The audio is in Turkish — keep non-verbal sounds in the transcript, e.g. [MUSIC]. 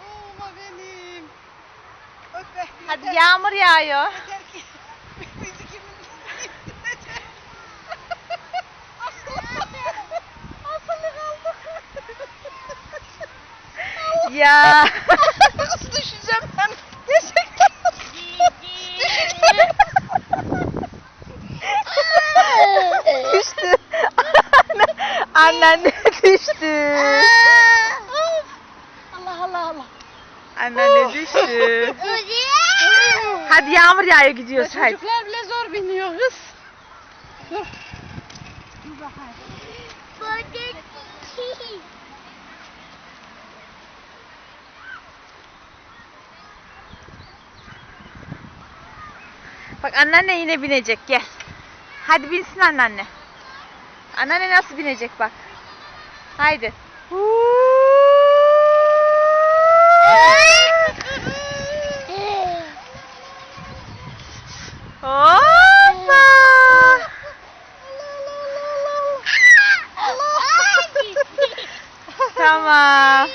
Oğluma benim. Öp be. Hadi yağmur yağıyor. Ya. [LAUGHS] Nasıl düşeceğim ben? Gerçekten düşeceğim? düştü. [LAUGHS] Annen düştü. Allah Allah Allah. Annen de düştü. Hadi yağmur yağıyor gidiyoruz hadi. Çocuklar bile zor biniyor kız. Dur. Dur bakayım. Bak anneanne yine binecek gel. Hadi binsin anneanne. Anneanne nasıl binecek bak. Haydi. Hoppa. [LAUGHS] Tamam.